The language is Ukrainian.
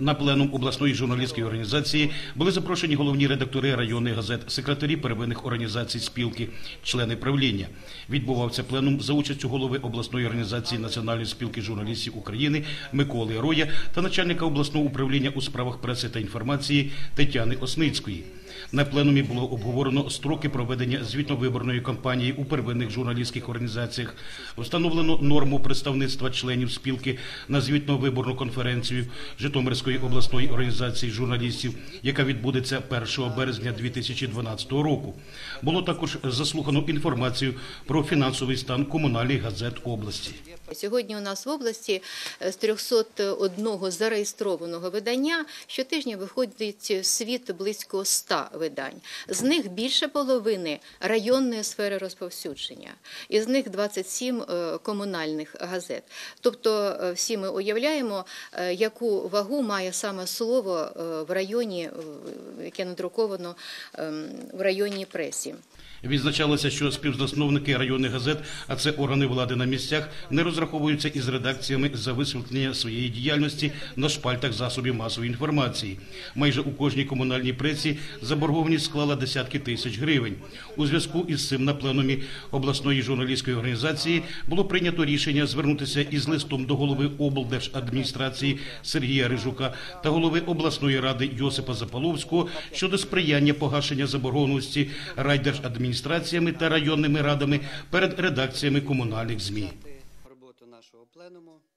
На пленум обласної журналістської організації були запрошені головні редактори районних газет, секретарі первинних організацій спілки, члени правління. Відбувався пленум за участю голови обласної організації Національної спілки журналістів України Миколи Роя та начальника обласного управління у справах преси та інформації Тетяни Осницької. На пленумі було обговорено строки проведення звітно-виборної кампанії у первинних журналістських організаціях. Встановлено норму представництва членів спілки на звітно-виборну конференцію Житомирської обласної організації журналістів, яка відбудеться 1 березня 2012 року. Було також заслухано інформацію про фінансовий стан комунальних газет області. Сьогодні у нас в області е, з 301 зареєстрованого видання щотижня виходить світ близько 100 видань. З них більше половини районної сфери розповсюдження, із них 27 е, комунальних газет. Тобто е, всі ми уявляємо, е, яку вагу має саме слово в районі, яке надруковано ем, в районній пресі. Відзначалося, що співзасновники районних газет, а це органи влади на місцях, не розраховуються із редакціями за висвітлення своєї діяльності на шпальтах засобів масової інформації. Майже у кожній комунальній пресі заборгованість склала десятки тисяч гривень. У зв'язку із цим на пленумі обласної журналістської організації було прийнято рішення звернутися із листом до голови облдержадміністрації Сергія Рижука та голови обласної ради Йосипа Запаловського щодо сприяння погашення заборгованості райдержадміністраціями та районними радами перед редакціями комунальних ЗМІ. роботу нашого пленуму.